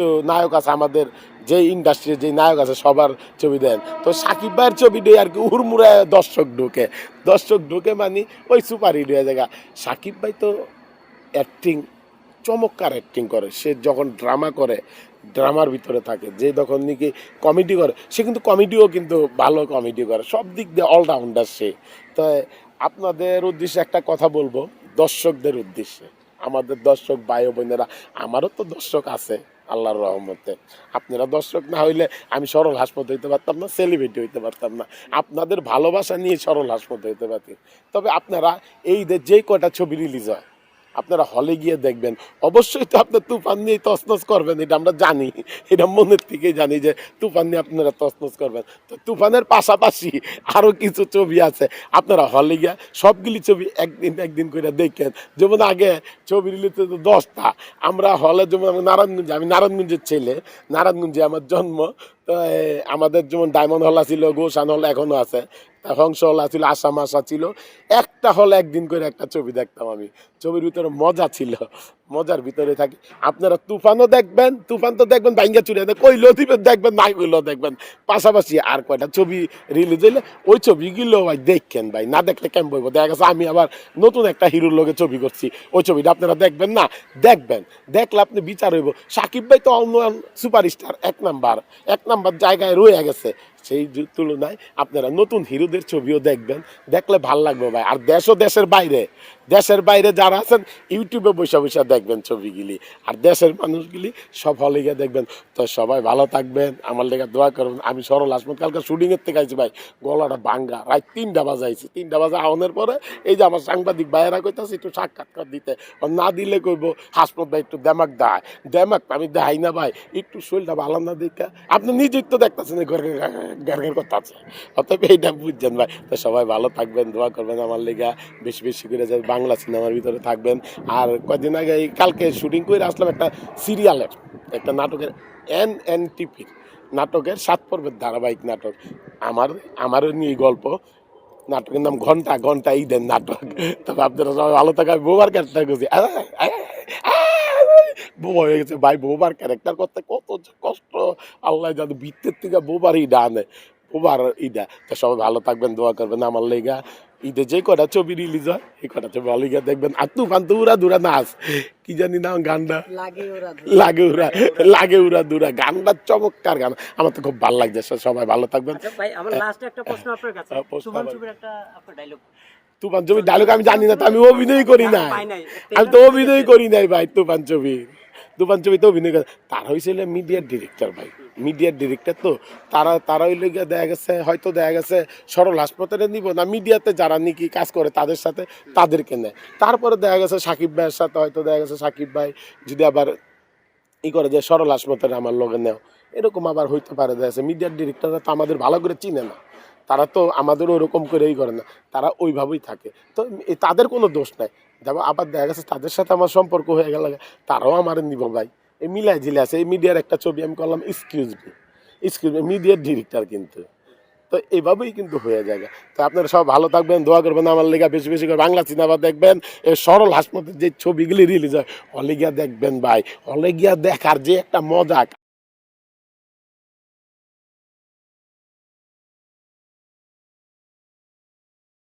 তো নায়ক আছে আমাদের যে ইন্ডাস্ট্রির যে নায়ক আছে সবার ছবি দেন। তো সাকিব ভাইয়ের ছবি দিয়ে আর কি উড়মুড়ায় দর্শক ঢুকে। দর্শক ঢুকে মানে ওই সুপার হিট হয়ে যায় সাকিব ভাই তো অ্যাক্টিং চমৎকার অ্যাক্টিং করে। সে যখন ড্রামা করে ড্রামার ভিতরে থাকে। যে যখন নাকি কমেডি করে, সে কিন্তু কমেডিও কিন্তু ভালো কমেডি করে। সব দিক দিয়ে অলরাউন্ডার সে। তো আপনাদের উদ্দেশ্যে একটা কথা বলব, দর্শকদের উদ্দেশ্যে। আমাদের দর্শক ভাই বোনেরা, আমারও তো দর্শক আছে, আল্লাহর রহমতে। আপনারা দর্শক না হইলে আমি সরল হাসপাতাল হইতে পারতাম না সেলিব্রিটি হইতে পারতাম না। আপনাদের ভালোবাসা নিয়ে সরল হাসপাতাল হইতে পারতি তবে আপনারা এই যে কটা ছবি রিলিজ হয় আপনারা হলে গিয়ে দেখবেন। অবশ্যই তো আপনার তুফান নিয়ে তসনস করবেন, এটা আমরা জানি। এটা মনের থেকেই জানি যে তুফান নিয়ে আপনারা তসনস করবেন। তো তুফানের পাশাপাশি আরও কিছু ছবি আছে। আপনারা হলে গিয়ে সবগুলি ছবি একদিন একদিন করে দেখেন। যেমন আগে ছবি রিলিজ তো দশটা। আমরা হলে যেমন আমি নারায়ণগঞ্জে, আমি নারায়ণগঞ্জের ছেলে। নারায়ণগঞ্জে আমার জন্ম। তো আমাদের যেমন ডায়মন্ড হল ছিল গোসান হল এখনও আছে। তা হংস হল ছিল আসা ছিল। একটা হল একদিন করে একটা ছবি দেখতাম আমি। ছবির ভিতরে মজা ছিল, মজার ভিতরে থাকি। আপনারা তুফানও দেখবেন, তুফান তো দেখবেন বাইঙ্গা চুরি কইলেও দিবেন, দেখবেন, নাই কইলেও দেখবেন। পাশাপাশি আর কয়টা ছবি রিলিজ হইলে, ওই ছবিগুলো ভাই দেখেন ভাই, না দেখলে কেমন বইব দেখা গেছে আমি আবার নতুন একটা হিরোর লগে ছবি করছি। ওই ছবিটা আপনারা দেখবেন না? দেখবেন, দেখলে আপনি বিচার হইব। সাকিব ভাই তো অন্য সুপারস্টার এক নাম্বার এক নাম্বার জায়গায় রয়ে গেছে। সেই তুলনায় আপনারা নতুন হিরোদের ছবিও দেখবেন। দেখলে ভালো লাগবে ভাই। আর দেশ ও দেশের বাইরে। দেশের বাইরে যারা আছেন, ইউটিউবে বসে বসে দেখবেন ছবিগুলি। আর দেশের মানুষগুলি সব হলে গিয়ে দেখবেন, তো সবাই ভালো থাকবেন, আমার লেগে দোয়া করবেন। আমি সরল আসমত কালকে শুটিংয়ের থেকে আইছি ভাই। গলাটা ভাঙ্গা। রাত তিনটা বাজে আইছি। তিনটা বাজে আওনের পরে এই যে আমার সাংবাদিক ভাইয়েরা কইতাছে, একটু সাক্ষাৎকার দিতে। না দিলে কইব হাসমত ভাই, একটু দেমাক দেয় দেমাক আমি দেখাই না ভাই। একটু শরীরটা ভালো না দেখা। আপনি নিজেই তো দেখতেছেন গার্গের কথা আছে। অতএব এইটা বুঝছেন ভাই। তো সবাই ভালো থাকবেন, দোয়া করবেন আমার লেগা। বেশি বেশি করে যাতে বাংলা সিনেমার ভিতরে থাকবেন। আর কদিন আগে এই কালকে শুটিং করে আসলাম একটা সিরিয়ালের, একটা নাটকের এন এন টিপির নাটকের সাত পর্বের ধারাবাহিক নাটক। আমার আমারও নিয়ে গল্প। নাটকের নাম ঘণ্টা ঘণ্টা ঈদের নাটক। তবে আপনারা সবাই ভালো থাকা বোবার ক্যারেক্টার করছি বোবা হয়ে গেছে ভাই বোবার ক্যারেক্টার করতে কত কষ্ট। আল্লাহ জানে বৃত্তের থেকে বোবার ইডা আনে বোবার ইডা তো সবাই ভালো থাকবেন দোয়া করবেন আমার লেগা। ঈদে যে কটা ছবি রিলিজ হয় এই কটা ছবি ভালো লেগে দেখবেন। আর তুফান তো উড়া দুরা নাচ। কি জানি নাম গানটা? লাগে ওরা লাগে উড়া লাগে উড়া দুরা। গানটা চমৎকার গান। আমার তো খুব ভালো লাগছে সবাই ভালো থাকবেন। আচ্ছা ভাই আমার লাস্ট একটা প্রশ্ন আপনার কাছে। হ্যাঁ, প্রশ্ন সুভান আবার। ছবির একটা আপনার ডায়লগ তুফান ছবি ডায়লগ আমি জানি না তো আমি অভিনয় করি না নাই। আমি তো অভিনয় করি নাই ভাই তুফান ছবি তুফান ছবিতে অভিনয় করে। তারা হয়েছিল মিডিয়ার ডিরেক্টর ভাই। মিডিয়ার ডিরেক্টর তো। তারা তারা হইলে গিয়ে দেখা গেছে, হয়তো দেখা গেছে সরল হাসপাতালে নিব না মিডিয়াতে যারা নাকি কাজ করে তাদের সাথে তাদেরকে নেয়। তারপরে দেখা গেছে সাকিব ভাইয়ের সাথে হয়তো দেখা গেছে সাকিব ভাই যদি আবার ই করে যে সরল হাসপাতালে আমার লগে নেও। এরকম আবার হইতে পারে দেখা গেছে। মিডিয়ার ডিরেক্টররা তো আমাদের ভালো করে চিনে না। তারা তো আমাদের ওরকম করেই করে না, তারা ওইভাবেই থাকে। তো তাদের কোনো দোষ নাই। দেখো, আবার দেখা গেছে তাদের সাথে আমার সম্পর্ক হয়ে গেল তারাও আমার নিব ভাই। এই মিলাই জিলে আছে, এই মিডিয়ার একটা ছবি আমি করলাম এক্সকিউজ মি এক্সকিউজ মি মিডিয়ার ডিরেক্টর কিন্তু। তো এইভাবেই কিন্তু হয়ে যায় তো আপনারা সব ভালো থাকবেন, দোয়া করবেন আমার লেগা বেশি বেশি করে বাংলা সিনেমা দেখবেন এই সরল হাসপাতাল যে ছবিগুলি রিলিজ হয় হলে গিয়া দেখবেন ভাই হলে গিয়া দেখার যে একটা মজা